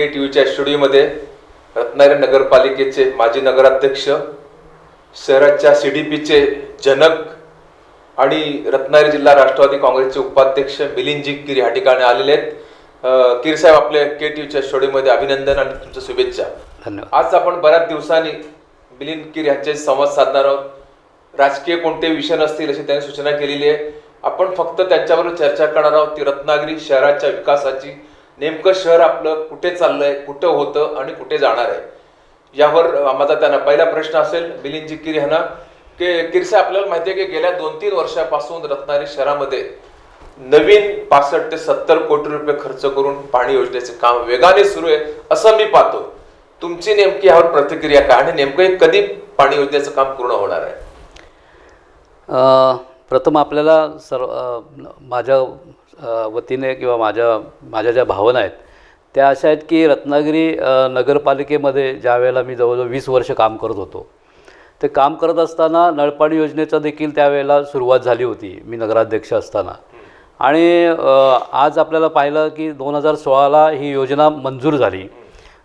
के T व्हीच्या स्टुडिओमध्ये रत्नागिरी नगरपालिकेचे माजी नगराध्यक्ष शहराच्या सी डी पीचे जनक आणि रत्नागिरी जिल्हा राष्ट्रवादी काँग्रेसचे उपाध्यक्ष मिलिंदजी कीर या ठिकाणी आलेले आहेत. कीर साहेब आपले के टी व्हीच्या स्टुडिओमध्ये अभिनंदन आणि तुमच्या शुभेच्छा. धन्यवाद. आज आपण बऱ्याच दिवसांनी मिलिंद कीर यांचे संवाद साधणार आहोत. राजकीय कोणते विषय नसतील अशी त्यांनी सूचना केलेली आहे. आपण फक्त त्यांच्याबरोबर चर्चा करणार आहोत ती रत्नागिरी शहराच्या विकासाची. नेमकं शहर आपलं कुठे चाललंय कुठं होतं आणि कुठे जाणार आहे? यावर माझा त्यांना पहिला प्रश्न असेल मिलिंदजी कीर यांना. की किरसे आपल्याला माहिती आहे की गेल्या दोन तीन वर्षापासून रत्नागिरी शहरामध्ये नवीन पासष्ट ते सत्तर कोटी रुपये खर्च करून पाणी योजनेचे काम वेगाने सुरू आहे असं मी पाहतो तुमची नेमकी यावर प्रतिक्रिया काय आणि नेमकं हे कधी पाणी योजनेचं काम पूर्ण होणार आहे? प्रथम आपल्याला सर्व माझ्या वतीने किंवा माझ्या माझ्या ज्या भावना आहेत त्या अशा आहेत की रत्नागिरी नगरपालिकेमध्ये ज्या वेळेला मी जवळजवळ वीस वर्ष काम करत होतो ते काम करत असताना नळपाणी योजनेचा देखील त्यावेळेला सुरुवात झाली होती मी नगराध्यक्ष असताना. आणि आज आपल्याला पाहिलं की दोन हजार सोळाला ही योजना मंजूर झाली.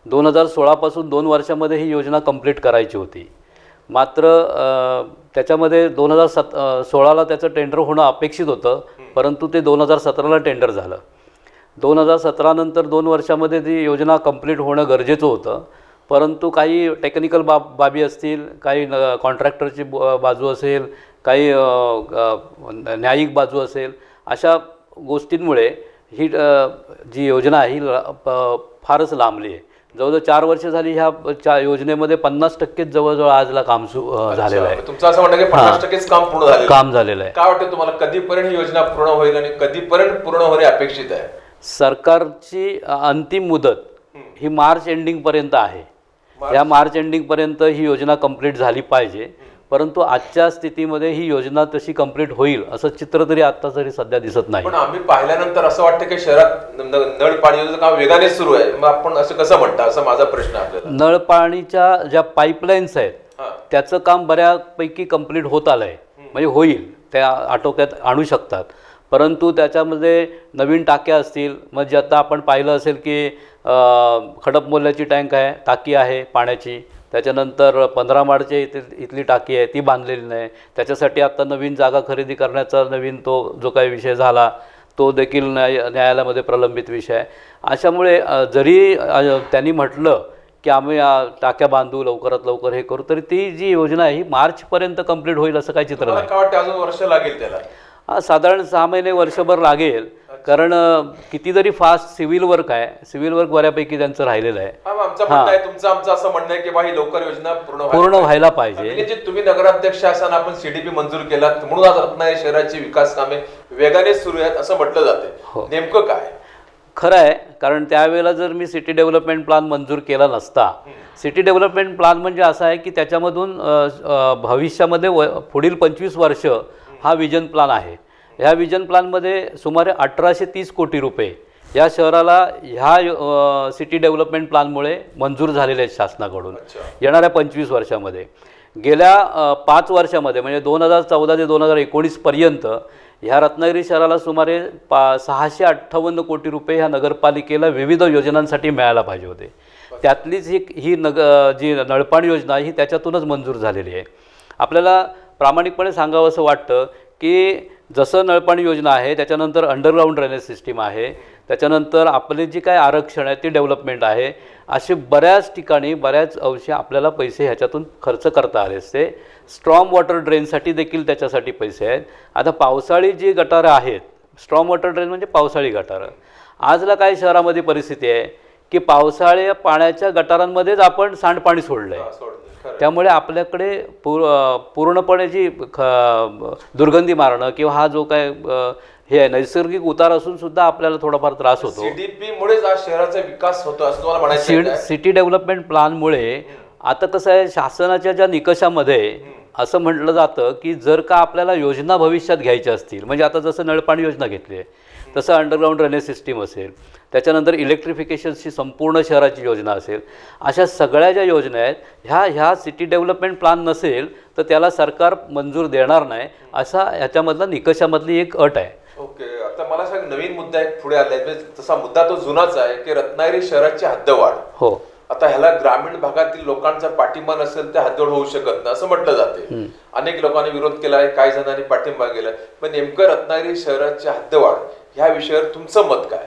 दोन हजार सोळापासून दोन वर्षामध्ये ही योजना कंप्लीट करायची होती. मात्र त्याच्यामध्ये दोन हजार सत सोळाला त्याचं टेंडर होणं अपेक्षित होतं परंतु ते दोन हजार सतराला टेंडर झालं. दोन हजार सतरानंतर दोन वर्षामध्ये ती योजना कंप्लीट होणं गरजेचं होतं परंतु काही टेक्निकल बाब बाबी असतील काही न कॉन्ट्रॅक्टरची ब- बाजू असेल काही न्यायिक बाजू असेल अशा गोष्टींमुळे ही जी योजना आहे ही फारच लांबली आहे. जवळजवळ चार वर्ष झाली ह्या योजनेमध्ये पन्नास टक्केच जवळजवळ आजला काम सु झालेलं आहे. तुमचं असं म्हणणं की पन्नास टक्केच काम पूर्ण झालं काम झालेलं आहे. काय वाटतं तुम्हाला कधीपर्यंत ही योजना पूर्ण होईल आणि कधीपर्यंत पूर्ण होणे अपेक्षित आहे? सरकारची अ, अंतिम मुदत ही मार्च एंडिंगपर्यंत आहे. या मार्च एंडिंगपर्यंत ही योजना कंप्लीट झाली पाहिजे. परंतु आजच्या स्थितीमध्ये ही योजना तशी कंप्लीट होईल असं चित्र तरी आत्ता तरी सध्या दिसत नाही. पण आम्ही पाहिल्यानंतर असं वाटतं की शहरात नळ पाणी योजनेचं काम वेगाने सुरू आहे. मग आपण असं कसं म्हणता? असं माझा प्रश्न आहे आपल्याला. नळ पाणीच्या ज्या पाईपलाईन्स आहेत. त्याचं काम बऱ्यापैकी कंप्लीट होत आलं आहे म्हणजे होईल त्या आटोक्यात आणू शकतात. परंतु त्याच्यामध्ये नवीन टाक्या असतील मग जे आता आपण पाहिलं असेल की अं, खडपमोल्याची टँक आहे टाकी आहे पाण्याची. त्याच्यानंतर पंधरा माडची इथे इथली टाकी आहे ती बांधलेली नाही. त्याच्यासाठी आत्ता नवीन जागा खरेदी करण्याचा नवीन तो जो काही विषय झाला तो देखील न्याय न्यायालयामध्ये प्रलंबित विषय आहे. अशामुळे जरी त्यांनी म्हटलं की आम्ही टाक्या बांधू लवकरात लवकर हे करू तरी ती जी योजना आहे ही मार्चपर्यंत कंप्लीट होईल असं काही चित्र नाही. वाटतं अजून वर्ष लागेल त्याला. साधारण सहा महिने वर्षभर लागेल. कारण किती जरी फास्ट सिव्हिल वर्क आहे. सिव्हिल वर्क बऱ्यापैकी त्यांचं राहिलेलं आहे. हा, तुमचं आमचं असं म्हणणं आहे की बा ही लवकर योजना पूर्ण व्हायला पूर्ण व्हायला पाहिजे. म्हणजे जे तुम्ही नगराध्यक्ष असताना आपण सीडीपी मंजूर केला म्हणून आज रत्नागिरी शहराची विकास कामे वेगाने सुरू आहेत असं म्हटलं हो. जाते नेमकं काय? खरं आहे कारण त्यावेळेला जर मी सिटी डेव्हलपमेंट प्लॅन मंजूर केला नसता सिटी डेव्हलपमेंट प्लॅन म्हणजे असा आहे की त्याच्यामधून भविष्यामध्ये व पुढील पंचवीस वर्ष हा विजन प्लॅन आहे. ह्या विजन प्लॅनमध्ये सुमारे अठराशे तीस कोटी रुपये या शहराला ह्या सिटी डेव्हलपमेंट प्लॅनमुळे मंजूर झालेले आहेत शासनाकडून. येणाऱ्या पंचवीस वर्षामध्ये. गेल्या पाच वर्षामध्ये म्हणजे दोन हजार चौदा ते दोन हजार एकोणीसपर्यंत ह्या रत्नागिरी शहराला सुमारे पा सहाशे अठ्ठावन्न कोटी रुपये ह्या नगरपालिकेला विविध योजनांसाठी मिळायला पाहिजे होते. त्यातलीच ही ही नग जी नळपाणी योजना ही त्याच्यातूनच मंजूर झालेली आहे. आपल्याला प्रामाणिकपणे सांगावं असं वाटतं की जसं नळपाणी योजना आहे त्याच्यानंतर अंडरग्राऊंड ड्रेनेज सिस्टीम आहे त्याच्यानंतर आपले जी काय आरक्षण आहे ते डेव्हलपमेंट आहे असे बऱ्याच ठिकाणी बऱ्याच अंशी आपल्याला पैसे ह्याच्यातून खर्च करता आले असते. स्ट्रॉंग वॉटर ड्रेनसाठी देखील त्याच्यासाठी पैसे आहेत. आता पावसाळी जी गटारं आहेत स्ट्रॉंग वॉटर ड्रेन म्हणजे पावसाळी गटारं. आजला काय शहरामध्ये परिस्थिती आहे? की पावसाळ्या पाण्याच्या गटारांमध्येच आपण सांडपाणी सोडलं आहे सोडलं. खरं. त्यामुळे आपल्याकडे पूर पूर्णपणे जी ख दुर्गंधी मारणं किंवा हा जो काय हे आहे नैसर्गिक उतार असून सुद्धा आपल्याला थोडाफार त्रास होतो सीडीपी मुळेच आज शहराचा विकास होतो असं तुम्हाला म्हणायचं? सिटी डेव्हलपमेंट प्लॅनमुळे आता कसं आहे शासनाच्या ज्या निकषामध्ये असं म्हटलं जातं की जर का आपल्याला योजना भविष्यात घ्यायच्या असतील म्हणजे आता जसं नळपाणी योजना घेतली आहे तसं अंडरग्राऊंड ड्रेनेज सिस्टीम असेल त्याच्यानंतर इलेक्ट्रिफिकेशनची संपूर्ण शहराची योजना असेल अशा सगळ्या ज्या योजना आहेत ह्या ह्या सिटी डेव्हलपमेंट प्लॅन नसेल तर त्याला सरकार मंजूर देणार नाही असा ह्याच्यामधला निकषामधली एक अट आहे. ओके आता मला सांग नवीन मुद्दा एक पुढे आलाय म्हणजे तसा मुद्दा तो जुनाच आहे की रत्नागिरी शहराची हद्दवाढ. हो. आता ह्याला ग्रामीण भागातील लोकांचा पाठिंबा नसेल तर हद्दवाढ होऊ शकत नाही असं म्हटलं जाते. अनेक लोकांनी विरोध केलाय काही जणांनी पाठिंबा केलाय पण नेमकं रत्नागिरी शहराची हद्दवाढ ह्या विषयावर तुमचं मत काय?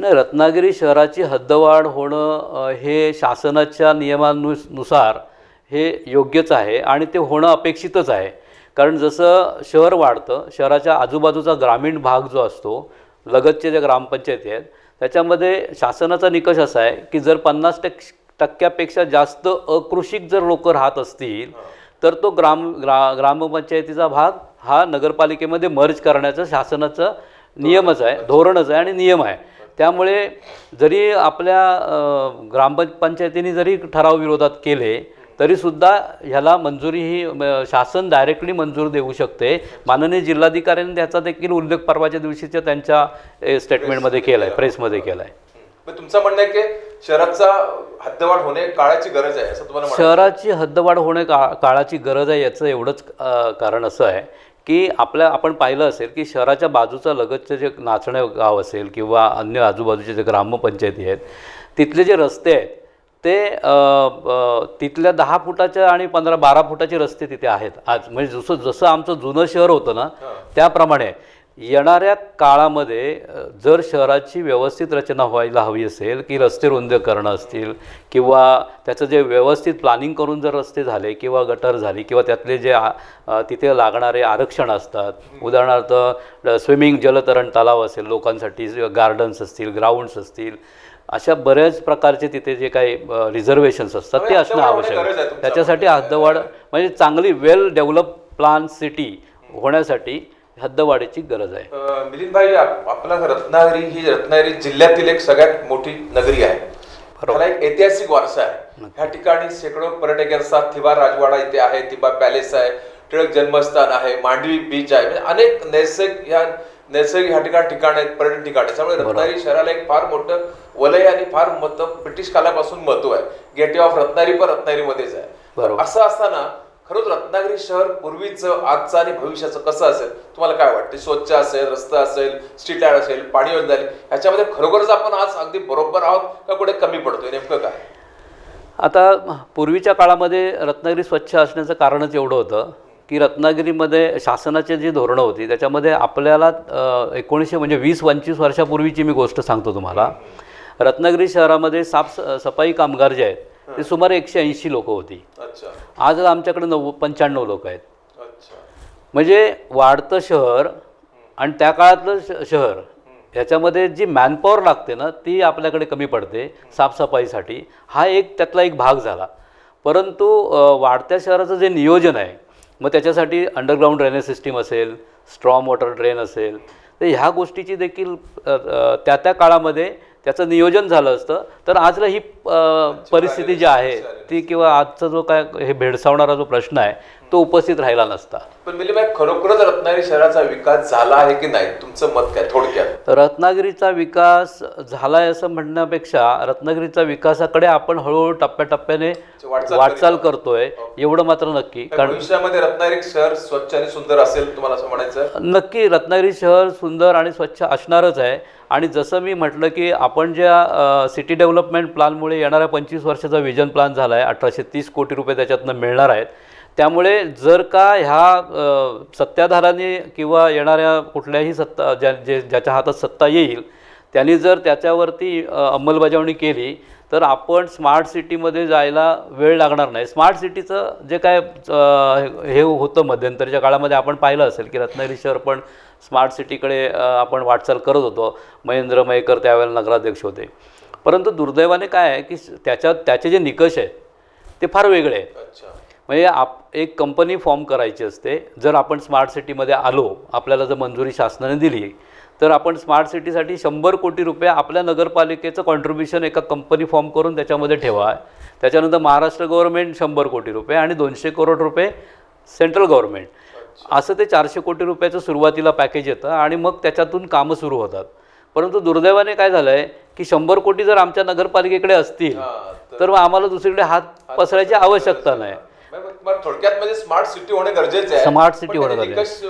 नाही रत्नागिरी शहराची हद्दवाढ होणं हे शासनाच्या नियमानुसार हे योग्यच आहे आणि ते होणं अपेक्षितच आहे. कारण जसं शहर वाढतं शहराच्या आजूबाजूचा ग्रामीण भाग जो असतो लगतचे ज्या ग्रामपंचायती आहेत त्याच्यामध्ये शासनाचा निकष असा आहे की जर पन्नास टक् टक्क्यापेक्षा जास्त अकृषिक जर लोक राहत असतील तर तो ग्राम ग्रा ग्रामपंचायतीचा भाग हा नगरपालिकेमध्ये मर्ज करण्याचं शासनाचं नियमच आहे धोरणच आहे आणि नियम आहे. त्यामुळे जरी आपल्या ग्रामपंचायतीने जरी ठराव विरोधात केले तरीसुद्धा ह्याला मंजुरी ही शासन डायरेक्टली मंजूर देऊ शकते. माननीय जिल्हाधिकाऱ्यांनी त्याचा देखील उल्लेख परवाच्या दिवशीच्या त्यांच्या स्टेटमेंटमध्ये केला आहे प्रेसमध्ये केला आहे मग तुमचं म्हणणं आहे की शहराचा हद्दवाढ होणे काळाची गरज आहे असं तुम्हाला? शहराची हद्दवाढ होणे का काळाची गरज आहे याचं एवढंच कारण असं आहे. की आपल्या आपण पाहिलं असेल की शहराच्या बाजूचं लगतचं जे नाचणे गाव असेल किंवा अन्य आजूबाजूचे जे ग्रामपंचायती आहेत तिथले जे रस्ते आहेत ते तिथल्या दहा फुटाच्या आणि पंधरा बारा फुटाचे रस्ते तिथे आहेत आज. म्हणजे जसं जसं आमचं जुनं शहर होतं ना त्याप्रमाणे येणाऱ्या काळामध्ये जर शहराची व्यवस्थित रचना व्हायला हवी असेल की रस्ते रुंद करणं असतील किंवा त्याचं जे व्यवस्थित प्लॅनिंग करून जर रस्ते झाले किंवा गटर झाली किंवा त्यातले जे तिथे लागणारे आरक्षण असतात. उदाहरणार्थ स्विमिंग जलतरण तलाव असेल लोकांसाठी गार्डन्स असतील ग्राउंड्स असतील अशा बऱ्याच प्रकारचे तिथे जे काही रिझर्वेशन्स असतात ते असणं आवश्यक आहे. त्याच्यासाठी हद्दवाढ म्हणजे चांगली वेल डेव्हलप प्लान सिटी होण्यासाठी हद्दवाढीची गरज आहे. मिलिंद भाई आप- आपला रत्नागिरी ही रत्नागिरी जिल्ह्यातील एक सगळ्यात मोठी नगरी आहे. ह्याला एक ऐतिहासिक वारसा आहे. ह्या ठिकाणी शेकडो पर्यटक असतात थिबा राजवाडा इथे आहे थिबा पॅलेस आहे टिळक जन्मस्थान आहे मांडवी बीच आहे. म्हणजे अनेक नैसर्गिक ह्या नैसर्गिक ह्या ठिकाण ठिकाण आहेत पर्यटन ठिकाण आहेत. त्यामुळे रत्नागिरी शहराला एक फार मोठं वलय आणि फार मत ब्रिटिश कालापासून महत्त्व आहे. गेटवे ऑफ रत्नागिरी पण रत्नागिरीमध्येच आहे. असं असताना खरंच रत्नागिरी शहर पूर्वीचं आजचं आणि भविष्याचं कसं असेल? तुम्हाला काय वाटतं स्वच्छ असेल रस्ता असेल स्ट्रीट लाइट असेल पाणी योजना झाली ह्याच्यामध्ये खरोखरच आपण आज अगदी बरोबर आहोत का कुठे कमी पडतोय? नेमकं काय? आता पूर्वीच्या काळामध्ये रत्नागिरी स्वच्छ असण्याचं कारणच एवढं होतं की रत्नागिरीमध्ये शासनाची जी धोरणं होती त्याच्यामध्ये आपल्याला एकोणीसशे म्हणजे वीस पंचवीस वर्षापूर्वीची मी गोष्ट सांगतो तुम्हाला. रत्नागिरी शहरामध्ये साफ सफाई कामगार जे आहेत ते सुमारे एकशे ऐंशी लोकं होती. आज आमच्याकडे नव्व पंच्याण्णव लोक आहेत. म्हणजे वाढतं शहर आणि त्या काळातलं श शहर ह्याच्यामध्ये जी मॅनपॉवर लागते ना ती आपल्याकडे कमी पडते साफसफाईसाठी. हा एक त्यातला एक भाग झाला. परंतु वाढत्या शहराचं जे नियोजन आहे मग त्याच्यासाठी अंडरग्राऊंड ड्रेनेज सिस्टीम असेल स्ट्रॉम वॉटर ड्रेन असेल तर ह्या गोष्टीची देखील त्या त्या काळामध्ये त्याचं नियोजन झालं असतं. तर आजला ही परिस्थिती जी आहे ती किंवा आजचा जो काय हे भेडसावणारा जो प्रश्न आहे तो उपस्थित राहिला नसता. पण खरोखरच रत्नागिरी शहराचा विकास झाला आहे की नाही? तुमचं मत काय? थोडक्यात. रत्नागिरीचा विकास झाला आहे असं म्हणण्यापेक्षा रत्नागिरीचा विकासाकडे आपण हळूहळू टप्प्याटप्प्याने वाटचाल वाटचाल करतोय. एवढं मात्र नक्की. कारण भविष्यामध्ये रत्नागिरी शहर स्वच्छ आणि सुंदर असेल तुम्हाला असं म्हणायचं नक्की रत्नागिरी शहर सुंदर आणि स्वच्छ असणारच आहे. आणि जसं मी म्हटलं की आपण ज्या सिटी डेव्हलपमेंट प्लॅनमुळे येणाऱ्या पंचवीस वर्षाचा विजन प्लॅन झाला आहे अठराशे तीस कोटी रुपये त्याच्यातनं मिळणार आहेत. त्यामुळे जर का ह्या सत्ताधाराने किंवा येणाऱ्या कुठल्याही सत्ता ज्या जे ज्याच्या हातात सत्ता येईल त्यांनी जर त्याच्यावरती अंमलबजावणी केली तर आपण स्मार्ट सिटीमध्ये जायला वेळ लागणार नाही. स्मार्ट सिटीचं जे काय हे होतं मध्यंतरीच्या काळामध्ये आपण पाहिलं असेल की रत्नागिरी शहर पण स्मार्ट सिटीकडे आपण वाटचाल करत होतो. महेंद्र मयेकर त्यावेळेला नगराध्यक्ष होते. परंतु दुर्दैवाने काय आहे की त्याच्यात त्याचे जे निकष आहेत ते फार वेगळे आहेत अच्छा. म्हणजे आप एक कंपनी फॉर्म करायची असते. जर आपण स्मार्ट सिटीमध्ये आलो आपल्याला जर मंजुरी शासनाने दिली तर आपण स्मार्ट सिटीसाठी शंभर कोटी रुपये आपल्या नगरपालिकेचं कॉन्ट्रीब्युशन एका कंपनी फॉर्म करून त्याच्यामध्ये ठेवा. त्याच्यानंतर महाराष्ट्र गव्हर्नमेंट शंभर कोटी रुपये आणि दोनशे करोड रुपये सेंट्रल गव्हर्नमेंट असं ते चारशे कोटी रुपयाचं सुरुवातीला पॅकेज येतं आणि मग त्याच्यातून कामं सुरू होतात. परंतु दुर्दैवाने काय झालं आहे की शंभर कोटी जर आमच्या नगरपालिकेकडे असतील तर मग आम्हाला दुसरीकडे हात पसरायची आवश्यकता नाही. थोडक्यात म्हणजे स्मार्ट सिटी होणे गरजेचे आहे. City पण होणं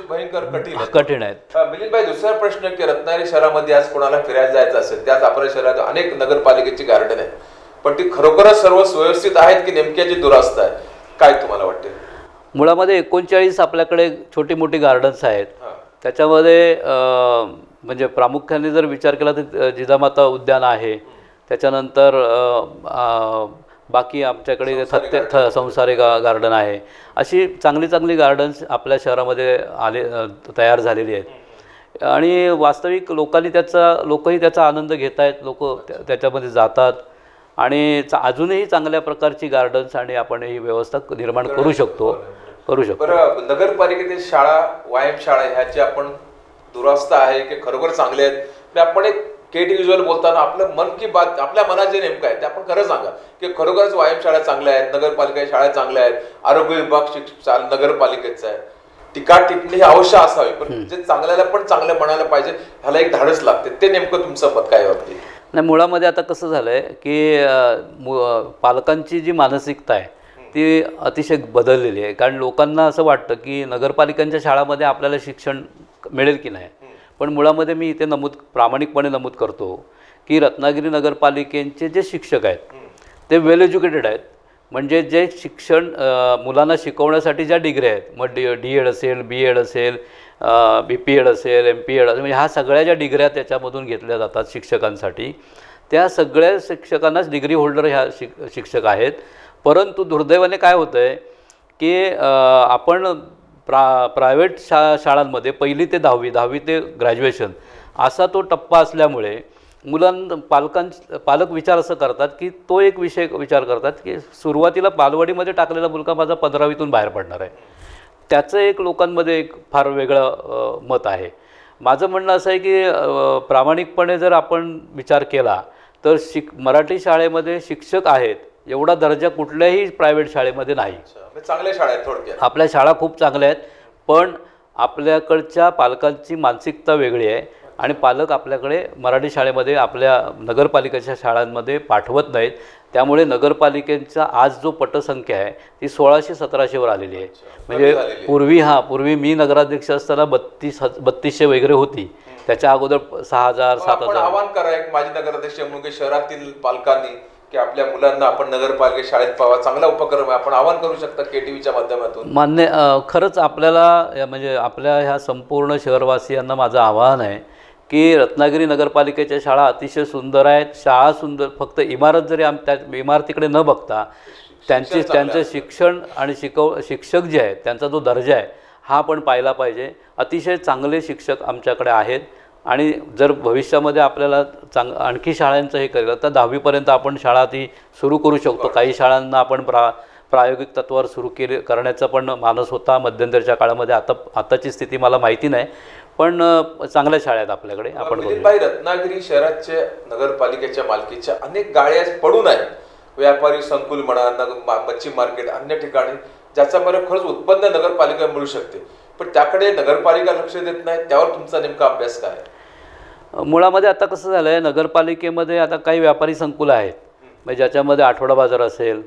भयंकर कठीण आहेत. कठीण आहेत अ, मिलिंदभाई दुसरा प्रश्न की रत्नागिरी शहरामध्ये आज कोणाला फिरायला जायचं असेल त्याच आपल्या शहरात अनेक नगरपालिकेची गार्डन आहेत. पण ती खरोखरच सर्व सुव्यवस्थित आहेत की नेमक्याची दुरावस्था आहे? काय तुम्हाला वाटते? मुळामध्ये एकोणचाळीस आपल्याकडे छोटी मोठी गार्डन्स आहेत. त्याच्यामध्ये म्हणजे प्रामुख्याने जर विचार केला तर जिजामाता उद्यान आहे. त्याच्यानंतर बाकी आमच्याकडे थत्ते थ संसारी गा गार्डन आहे. अशी चांगली चांगली गार्डन्स आपल्या शहरामध्ये आले तयार झालेली आहेत. आणि वास्तविक लोकांनी त्याचा लोकही त्याचा आनंद घेत आहेत लोक त्याच्यामध्ये जातात. आणि चा अजूनही चांगल्या प्रकारची गार्डन्स आणि आपण ही व्यवस्था निर्माण करू शकतो. करू शकतो. बरं नगरपालिकेतील शाळा व्यायाम शाळा ह्याची आपण दुरावस्था आहे की खरोखर चांगले आहेत? म्हणजे आपण एक के टी व्हिज्युअल बोलताना आपलं मन की बात आपल्या मनात जे नेमकं आहे ते आपण खरं सांगा. की खरोखरच व्यायाम शाळा चांगल्या आहेत नगरपालिका शाळा चांगल्या आहेत आरोग्य विभाग शिक्ष नगरपालिकेचा आहे. टीका टिप्पणी ही अवश्य असावी पण जे चांगल्याला पण चांगलं म्हणायला पाहिजे ह्याला एक धाडस लागते. ते नेमकं तुमचं मत काय वाटते नाही मुळामध्ये आता कसं झालं आहे की पालकांची जी मानसिकता आहे ती अतिशय बदललेली आहे. कारण लोकांना असं वाटतं की नगरपालिकांच्या शाळामध्ये आपल्याला शिक्षण मिळेल की नाही. पण मुळामध्ये मी इथे नमूद प्रामाणिकपणे नमूद करतो की रत्नागिरी नगरपालिकेचे जे शिक्षक आहेत ते वेल एज्युकेटेड आहेत. म्हणजे जे शिक्षण मुलांना शिकवण्यासाठी ज्या डिग्री आहेत मग डी डी एड असेल बी एड असेल बी पी एड असेल एम पी एड असेल म्हणजे ह्या सगळ्या ज्या डिग्र्या त्याच्यामधून घेतल्या जातात शिक्षकांसाठी. त्या सगळ्या शिक्षकांनाच डिग्री होल्डर ह्या शिक शिक्षक आहेत. परंतु दुर्दैवाने काय होतं आहे की आपण प्रा प्रायव्हेट शा शाळांमध्ये पहिली ते दहावी दहावी ते ग्रॅज्युएशन असा तो टप्पा असल्यामुळे मुलां पालकां पालक विचार असं करतात की तो एक विषय विचार करतात की सुरुवातीला बालवाडीमध्ये टाकलेला मुलगा माझा पंधरावीतून बाहेर पडणार आहे. त्याचं एक लोकांमध्ये एक फार वेगळं मत आहे. माझं म्हणणं असं आहे की प्रामाणिकपणे जर आपण विचार केला तर शिक मराठी शाळेमध्ये शिक्षक आहेत एवढा दर्जा कुठल्याही प्रायव्हेट शाळेमध्ये नाही. म्हणजे चांगल्या शाळा आहेत थोडक्यात. आपल्या शाळा खूप चांगल्या आहेत पण आपल्याकडच्या पालकांची मानसिकता वेगळी आहे आणि पालक आपल्याकडे मराठी शाळेमध्ये आपल्या नगरपालिकेच्या शाळांमध्ये पाठवत नाहीत. त्यामुळे नगरपालिकेचा आज जो पटसंख्या आहे ती सोळाशे सतराशेवर आलेली आहे. म्हणजे. पूर्वी हां पूर्वी मी नगराध्यक्ष असताना बत्तीस बत्तीसशे वगैरे होती. त्याच्या अगोदर सहा हजार सात हजार. आवाहन करा एक माजी नगराध्यक्ष म्हणून शहरातील पालकांनी की आपल्या मुलांना आपण नगरपालिका शाळेत पाहावा चांगला उपक्रम आहे. आपण आवाहन करू शकता केटीव्हीच्या माध्यमातून. मान्य अ, खरंच आपल्याला या म्हणजे आपल्या ह्या संपूर्ण शहरवासियांना माझं आवाहन आहे की रत्नागिरी नगरपालिकेच्या शाळा अतिशय सुंदर आहेत. शाळा सुंदर फक्त इमारत जरी आम त्या इमारतीकडे न बघता त्यांचे त्यांचं शिक्षण आणि शिकव शिक्षक जे आहेत त्यांचा जो दर्जा आहे हा पण पाहिला पाहिजे. अतिशय चांगले शिक्षक आमच्याकडे आहेत. आणि जर भविष्यामध्ये आपल्याला चांग आणखी शाळांचं हे केलं तर दहावीपर्यंत आपण शाळा ती सुरू करू शकतो. काही शाळांना आपण प्रा प्रायोगिक तत्वावर सुरू केले करण्याचा पण मानस होता. मध्यंतरीच्या काळामध्ये आता आताची स्थिती मला माहिती नाही. पण चांगल्या शाळा आहेत आपल्याकडे. आपण रत्नागिरी शहराच्या नगरपालिकेच्या मालकीच्या अनेक गाड्या पडून आहेत. व्यापारी संकुल म्हणा मच्छी मार्केट अन्य ठिकाणी ज्याचा मला खरंच उत्पन्न नगरपालिका मिळू शकते. पण त्याकडे नगरपालिका लक्ष देत नाही त्यावर तुमचा नेमका अभ्यास काय? आहे? मुळामध्ये आता कसं झालं आहे नगरपालिकेमध्ये आता काही व्यापारी संकुल आहेत. म्हणजे ज्याच्यामध्ये आठवडा बाजार असेल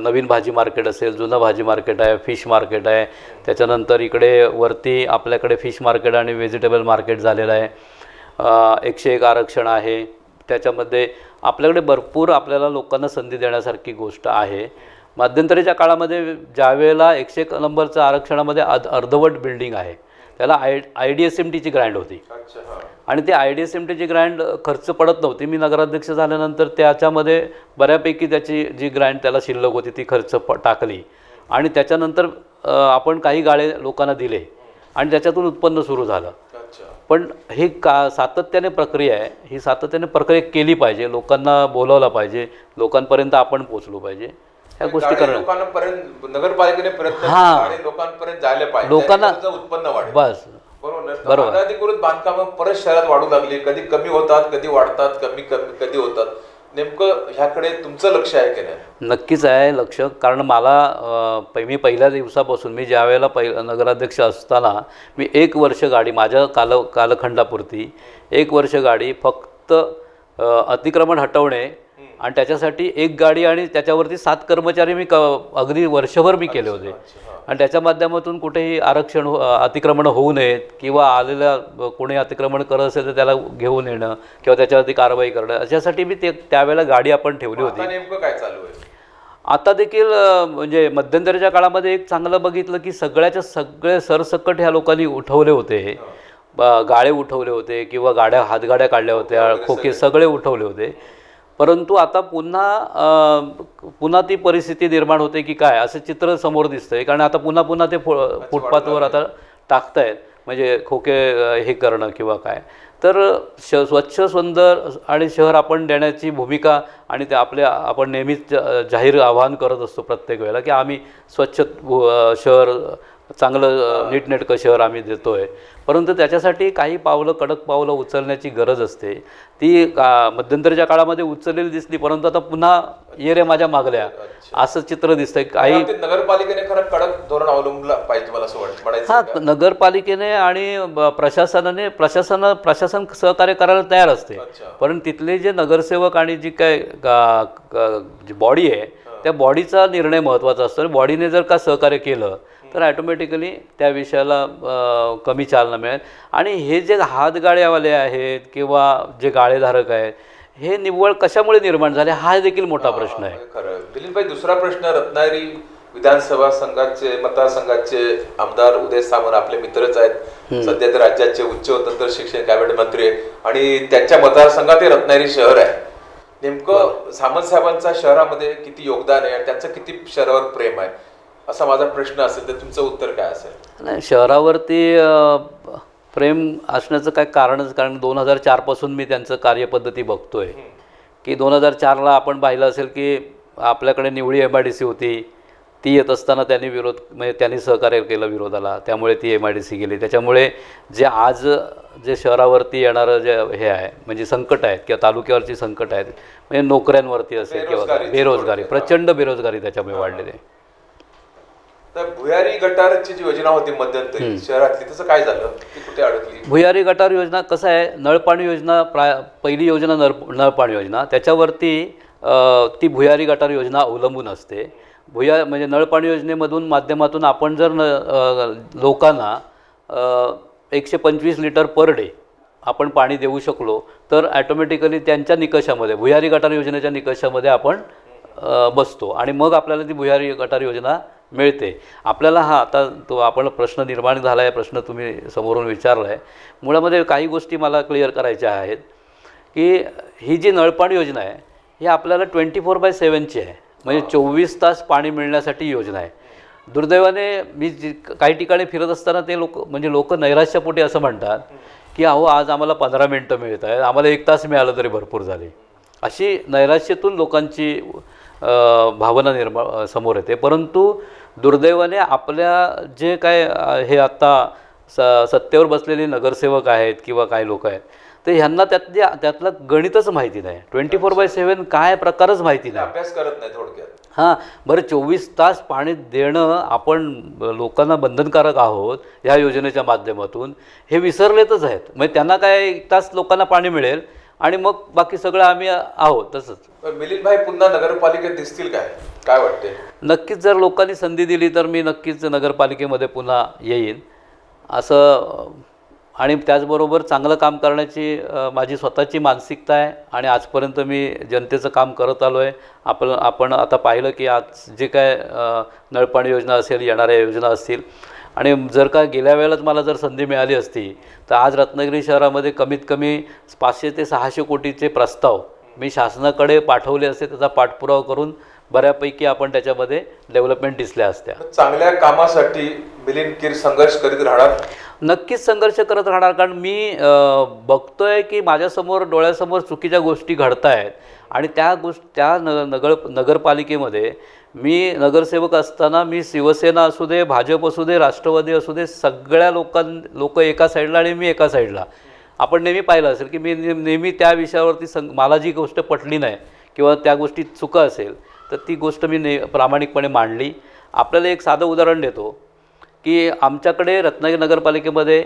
नवीन भाजी मार्केट असेल जुनं भाजी मार्केट आहे फिश मार्केट आहे. त्याच्यानंतर इकडे वरती आपल्याकडे फिश मार्केट आणि व्हेजिटेबल मार्केट झालेलं आहे. एकशे एक आरक्षण आहे. त्याच्यामध्ये आपल्याकडे भरपूर आपल्याला लोकांना संधी देण्यासारखी गोष्ट आहे. मध्यंतरीच्या काळामध्ये ज्यावेळेला एकशे एक नंबरचं आरक्षणामध्ये अर्ध अर्धवट बिल्डिंग आहे. त्याला I I D S M टीची ग्रँड होती. अच्छा आणि ते आय डी एस एम टीची ग्रँड खर्च पडत नव्हती. मी नगराध्यक्ष झाल्यानंतर त्याच्यामध्ये बऱ्यापैकी त्याची जी ग्रँड त्याला शिल्लक होती ती खर्च प टाकली. आणि त्याच्यानंतर आपण काही गाळे लोकांना दिले. आणि त्याच्यातून उत्पन्न सुरू झालं. पण ही का सातत्याने प्रक्रिया आहे. ही सातत्याने प्रक्रिया केली पाहिजे. लोकांना बोलावलं पाहिजे. लोकांपर्यंत आपण पोचलो पाहिजे. ह्या गोष्टी करणं. लोकांपर्यंत नगरपालिकेने प्रयत्न हा. गाडी लोकांपर्यंत जायला पाहिजे. लोकांना- उत्पन्न वाढेल. बस. बरोबर बरोबर. अनधिकृत बांधकामं परत शहरात वाढू लागली. कधी कमी होतात कधी वाढतात कमी कमी कधी होतात. नेमकं ह्याकडे तुमचं लक्ष आहे की नाही? नक्कीच आहे लक्ष. कारण मला अ, पै मी पहिल्या दिवसापासून मी ज्या वेळेला पहि नगराध्यक्ष असताना मी एक वर्ष गाडी माझ्या काल कालखंडापुरती एक वर्ष गाडी फक्त अ, अतिक्रमण हटवणे आणि त्याच्यासाठी एक गाडी आणि त्याच्यावरती सात कर्मचारी मी क अगदी वर्षभर मी केले होते. आणि त्याच्या माध्यमातून कुठेही आरक्षण हो- अतिक्रमण होऊ नयेत किंवा आलेल्या कोणी अतिक्रमण करत असेल तर त्याला घेऊन येणं किंवा त्याच्यावरती कारवाई करणं अशासाठी मी ते त्यावेळेला गाडी आपण ठेवली होती. आता नेमकं काय चालू आहे? आता देखील म्हणजे मध्यंतरीच्या काळामध्ये एक चांगलं बघितलं की सगळ्याच्या सगळे सरसकट ह्या लोकांनी उठवले होते. गाळे उठवले होते किंवा गाड्या हातगाड्या काढल्या होत्या खोके सगळे उठवले होते. परंतु आता पुन्हा पुन्हा ती परिस्थिती निर्माण होते की काय? असं चित्र समोर दिसतंय. कारण आता पुन्हा पुन्हा ते फु फुटपाथवर आता टाकतायत. म्हणजे खोके हे करणं किंवा काय. तर श स्वच्छ सुंदर आणि शहर आपण देण्याची भूमिका आणि ते आपल्या आपण नेहमीच जाहीर आवाहन करत असतो प्रत्येक वेळेला की आम्ही स्वच्छ शहर चांगलं नीटनेटकं शहर आम्ही देतो आहे परंतु त्याच्यासाठी काही पावलं कडक पावलं उचलण्याची गरज असते. ती का मध्यंतरीच्या काळामध्ये उचललेली दिसली परंतु आता पुन्हा ये रे माझ्या मागल्या. असं चित्र दिसतंय. काही नगरपालिकेने खरं कडक धोरण अवलंबलं पाहिजे मला असं वाटतं हा? नगरपालिकेने आणि प्रशासनाने प्रशासन प्रशासन सहकार्य करायला तयार असते. पण तिथले जे नगरसेवक आणि जी काय जी बॉडी आहे त्या बॉडीचा निर्णय महत्त्वाचा असतो. बॉडीने जर का सहकार्य केलं तर ॲटोमॅटिकली त्या विषयाला कमी चालना मिळेल. आणि हे जे हातगाड्यावाले आहेत किंवा जे गाळेधारक आहेत हे निव्वळ कशामुळे निर्माण झाले हा देखील मोठा प्रश्न आहे. खरं दिलीपभाई दुसरा प्रश्न रत्नागिरी विधानसभा संघाचे मतदारसंघाचे आमदार उदय सामंत आपले मित्रच आहेत. सध्या ते राज्याचे उच्च व तंत्र शिक्षण कॅबिनेट मंत्री आहे आणि त्यांच्या मतदारसंघात हे रत्नागिरी शहर आहे. नेमकं सामंत साहेबांचा शहरामध्ये किती योगदान आहे आणि त्यांचं किती शहरावर प्रेम आहे? असा माझा प्रश्न असेल तर तुमचं उत्तर काय असेल? नाही शहरावरती प्रेम असण्याचं काय कारणच कारण दोन हजार चारपासून मी त्यांचं कार्यपद्धती बघतोय. की दोन हजार चारला आपण पाहिलं असेल की आपल्याकडे निवडी एम आय डी सी होती. ती येत असताना त्यांनी विरोध म्हणजे त्यांनी सहकार्य केलं विरोधाला. त्यामुळे ती एम आय डी सी गेली. त्याच्यामुळे जे आज जे शहरावरती येणारं जे हे आहे म्हणजे संकट आहेत किंवा तालुक्यावरची संकट आहेत म्हणजे नोकऱ्यांवरती असेल किंवा बेरोजगारी प्रचंड बेरोजगारी त्याच्यामुळे वाढलेली आहे. तर भुयारी गटारची जी योजना होती मध्यंतरी शहरातली तसं काय झालं? ती कुठे अडकली? भुयारी गटार योजना कसं आहे? नळपाणी योजना प्रा पहिली योजना नळ नळपाणी योजना. त्याच्यावरती ती भुयारी गटार योजना अवलंबून असते. भुया म्हणजे नळपाणी योजनेमधून माध्यमातून आपण जर न लोकांना एकशे पंचवीस लिटर पर डे आपण पाणी देऊ शकलो तर ॲटोमॅटिकली त्यांच्या निकषामध्ये भुयारी गटार योजनेच्या निकषामध्ये आपण बसतो. आणि मग आपल्याला ती भुयारी गटार योजना मिळते. आपल्याला हा आता तो आपण प्रश्न निर्माण झाला आहे प्रश्न तुम्ही समोरून विचारला आहे मुळामध्ये काही गोष्टी मला क्लिअर करायच्या आहेत की ही जी नळपाणी योजना आहे ही आपल्याला ट्वेंटी फोर बाय सेवनची आहे. म्हणजे चोवीस तास पाणी मिळण्यासाठी योजना आहे. दुर्दैवाने मी जी काही ठिकाणी फिरत असताना ते लोक म्हणजे लोक नैराश्यपोटी असं म्हणतात की अहो आज आम्हाला पंधरा मिनटं मिळत आहेत आम्हाला एक तास मिळालं तरी भरपूर झाले. अशी नैराश्यातून लोकांची भावना निर्माण समोर येते. परंतु दुर्दैवाने आपल्या जे काय हे आत्ता स सत्तेवर बसलेले नगरसेवक आहेत किंवा काही लोक आहेत तर ह्यांना त्यातली त्यातलं गणितच माहिती नाही. ट्वेंटी फोर बाय सेवन काय प्रकारच माहिती नाही. अभ्यास करत नाही थोडक्यात. हां बरं चोवीस तास पाणी देणं आपण लोकांना बंधनकारक आहोत ह्या योजनेच्या माध्यमातून हे विसरलेतच आहेत. म्हणजे त्यांना काय एक तास लोकांना पाणी मिळेल आणि मग बाकी सगळं आम्ही आहोत तसंच. मिलिंद भाई पुन्हा नगरपालिकेत दिसतील काय? काय वाटते नक्कीच जर लोकांनी संधी दिली तर मी नक्कीच नगरपालिकेमध्ये पुन्हा येईन. असं आणि त्याचबरोबर चांगलं काम करण्याची माझी स्वतःची मानसिकता आहे आणि आजपर्यंत मी जनतेचं काम करत आलो आहे. आपण आपण आता पाहिलं की आज जे काय नळपाणी योजना असेल येणाऱ्या योजना असतील आणि जर का गेल्या वेळेलाच मला जर संधी मिळाली असती तर आज रत्नागिरी शहरामध्ये कमीत कमी पाचशे ते सहाशे कोटीचे प्रस्ताव मी शासनाकडे पाठवले असते त्याचा पाठपुरावा करून बऱ्यापैकी आपण त्याच्यामध्ये डेव्हलपमेंट दिसल्या असत्या. चांगल्या कामासाठी मिलिंद किर संघर्ष करीत राहणार? नक्कीच संघर्ष करत राहणार कारण मी बघतोय की माझ्यासमोर डोळ्यासमोर चुकीच्या गोष्टी घडत आहेत आणि त्या गोष्ट त्या न नगर नगरपालिकेमध्ये मी नगरसेवक असताना मी शिवसेना असू दे भाजप असू दे राष्ट्रवादी असू दे सगळ्या लोकां लोक एका साईडला आणि मी एका साईडला. आपण नेहमी पाहिलं असेल की मी नेहमी त्या विषयावरती सं मला जी गोष्ट पटली नाही किंवा त्या गोष्टीत चुका असेल तर ती गोष्ट मी ने प्रामाणिकपणे मांडली. आपल्याला एक साधं उदाहरण देतो की आमच्याकडे रत्नागिरी नगरपालिकेमध्ये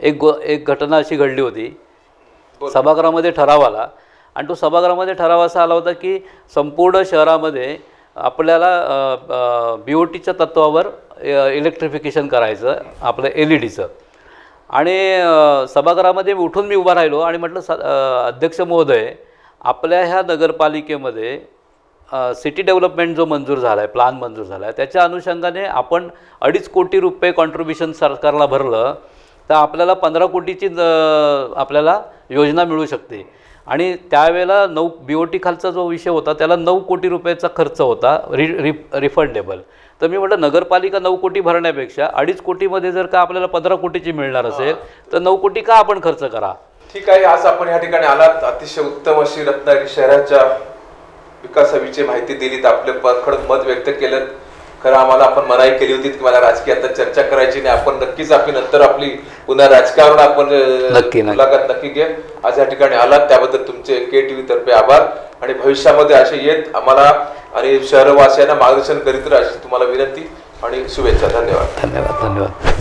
एक गो एक घटना अशी घडली होती. सभागृहामध्ये ठराव आला. आणि तो सभागृहामध्ये ठराव असा आला होता की संपूर्ण शहरामध्ये आपल्याला बी ओ टीच्या तत्वावर इलेक्ट्रिफिकेशन करायचं आपलं एल ई डीचं आणि सभागृहामध्ये उठून मी उभा राहिलो आणि म्हटलं स अध्यक्ष महोदय आपल्या ह्या नगरपालिकेमध्ये सिटी डेव्हलपमेंट जो मंजूर झाला आहे प्लान मंजूर झाला आहे त्याच्या अनुषंगाने आपण अडीच कोटी रुपये कॉन्ट्रीब्युशन सरकारला भरलं तर आपल्याला पंधरा कोटीची आपल्याला योजना मिळू शकते. आणि त्यावेळेला नऊ बी ओ टी खालचा जो विषय होता त्याला नऊ कोटी रुपयाचा खर्च होता रि रि रिफंडेबल तर मी म्हटलं नगरपालिका नऊ कोटी भरण्यापेक्षा अडीच कोटीमध्ये जर का आपल्याला पंधरा कोटीची मिळणार असेल तर नऊ कोटी का आपण खर्च करा? ठीक आहे आज आपण या ठिकाणी आलात. अतिशय उत्तम अशी रत्नागिरी शहराच्या विकासाविषयी माहिती दिलीत. आपले परखड मत व्यक्त केलं. खरं आम्हाला आपण मनाई केली होती की मला राजकीय आता चर्चा करायची नाही. आपण नक्कीच आपली नंतर आपली पुन्हा राजकारण आपण. मुलाखत नक्की घे आज या ठिकाणी आलात त्याबद्दल तुमचे के टी व्ही तर्फे आभार. आणि भविष्यामध्ये असे येत आम्हाला आणि शहरवासियांना मार्गदर्शन करीत राहा अशी तुम्हाला विनंती. आणि शुभेच्छा. धन्यवाद. धन्यवाद धन्यवाद.